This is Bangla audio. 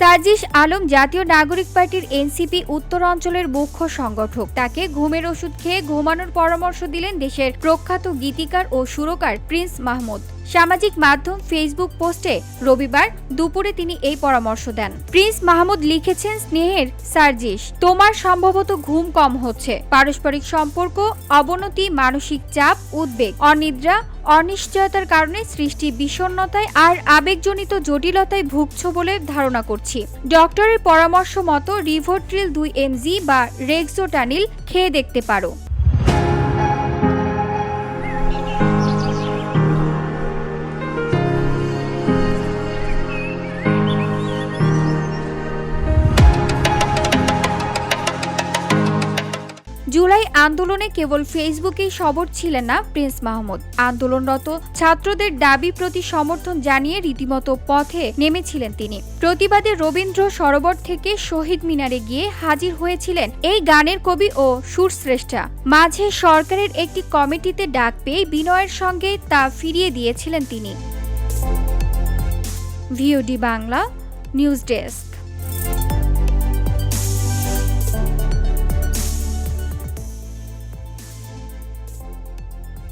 সার্জিস আলম জাতীয় নাগরিক পার্টির এনসিপি উত্তর অঞ্চলের মুখ্য সংগঠক। তাকে ঘুমের ওষুধ খেয়ে ঘুমানোর পরামর্শ দিলেন দেশের প্রখ্যাত গীতিকার ও সুরকার প্রিন্স মাহমুদ। সামাজিক মাধ্যম ফেসবুক পোস্টে রবিবার দুপুরে তিনি এই পরামর্শ দেন। প্রিন্স মাহমুদ লিখেছেন, স্নেহের সার্জিস, তোমার সম্ভবত ঘুম কম হচ্ছে। পারস্পরিক সম্পর্ক, অবনতি, মানসিক চাপ, উদ্বেগ, অনিদ্রা অনিশ্চয়তার কারণে সৃষ্টি বিষণ্ণতায় আর আবেগজনিত জটিলতায় ভুগছ বলে ধারণা করছি। ডক্টরের পরামর্শ মতো রিভোট্রিল দুই এমজি বা রেক্সোটানিল খেয়ে দেখতে পারো। জুলাই আন্দোলনে কেবল ফেসবুকেই সবর ছিলেন না প্রিন্স মাহমুদ। আন্দোলনরত ছাত্রদের দাবি প্রতি সমর্থন জানিয়ে রীতিমতো পথে নেমেছিলেন তিনি। প্রতিবাদে রবীন্দ্র সরোবর থেকে শহীদ মিনারে গিয়ে হাজির হয়েছিলেন এই গানের কবি ও সুরশ্রেষ্ঠা। মাঝে সরকারের একটি কমিটিতে ডাক পেয়ে বিনয়ের সঙ্গে তা ফিরিয়ে দিয়েছিলেন তিনি। VOD Bangla, news desk.